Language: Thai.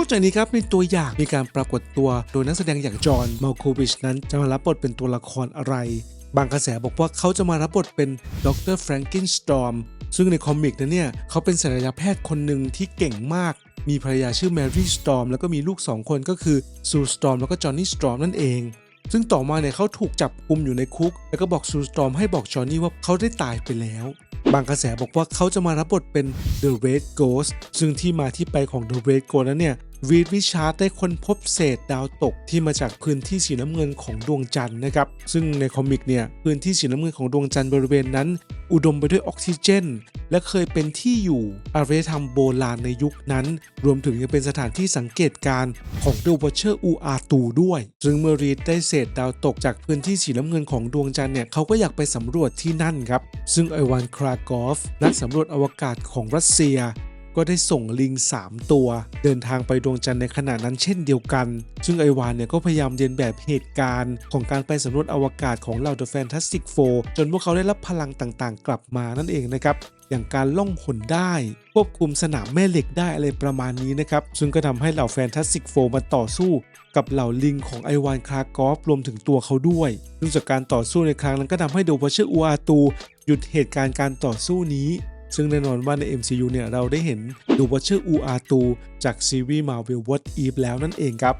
อกจากนี้ครับในตัวอย่างมีการปรากฏตัวโดยนักแสดงอย่างจอห์นมาลโควิชนั้นจะมารับบทเป็นตัวละครอะไร บางกระแสบอกว่าเขาจะมารับบทเป็นดรแฟรงกินสตอมซึ่งในคอมิกนั้นเนี่ยเขาเป็นศัลยแพทย์คนหนึ่งที่เก่งมากมีภรรยาชื่อแมรี่สตอมแล้วก็มีลูก 2 คนก็คือซูสตอมแล้วก็จอห์นนี่สตอมนั่นเอง ซึ่งต่อมาเนี่ยเขาถูกจับกุมอยู่ในคุก แล้วก็บอกซูสตอมให้บอกจอห์นนี่ว่าเขาได้ตายไปแล้ว บางกระแสบอกว่าเขาจะมารับบทเป็น The Red Ghost ซึ่งที่มาที่ไปของ The Red Ghost นั้นเนี่ย วีดวิชาร์ได้ค้นพบเศษดาวตกที่มาจากพื้นที่สีน้ำเงินของดวงจันทร์นะครับ ซึ่งในคอมิกเนี่ยพื้นที่สีน้ำเงินของดวงจันทร์บริเวณนั้น อุดมไปด้วยออกซิเจน และเคยเป็นที่อยู่อารยธรรมโบราณในยุคนั้น รวมถึงยังเป็นสถานที่สังเกตการณ์ของเดวอเชอร์อูอาตูด้วย ซึ่งเมื่อรีดได้เศษดาวตกจากพื้นที่สีน้ำเงินของดวงจันทร์เนี่ยเขาก็อยากไปสำรวจที่นั่นครับ ซึ่งไอวานครากอฟนักสำรวจอวกาศของรัสเซีย ก็ได้ส่งลิง 3 ตัว เดินทางไปดวงจันทร์ในขณะนั้นเช่นเดียวกัน ซึ่งไอวานเนี่ยก็พยายามเรียนแบบเหตุการณ์ของการไปสำรวจอวกาศของเหล่า The Fantastic Four จนพวกเขาได้รับพลังต่างๆ กลับมานั่นเองนะครับอย่างการล่องหนได้ ควบคุมสนามแม่เหล็กได้อะไรประมาณนี้นะครับ ซึ่งก็ทำให้เหล่าแฟนตาสติกโฟมาต่อสู้กับเหล่าลิงของไอวานคลากอฟรวมถึงตัวเขาด้วยซึ่งจากการต่อสู้ในครั้งนั้นก็ทำให้โดวเชอร์อูอาตู หยุดเหตุการณ์การต่อสู้นี้ ซึ่งแน่นอนว่าใน MCU เนี่ยเราได้เห็นดูวอเชอร์อูอาตูจากซีรีส์มาเวลวอตอีฟแล้วนั่นเองครับ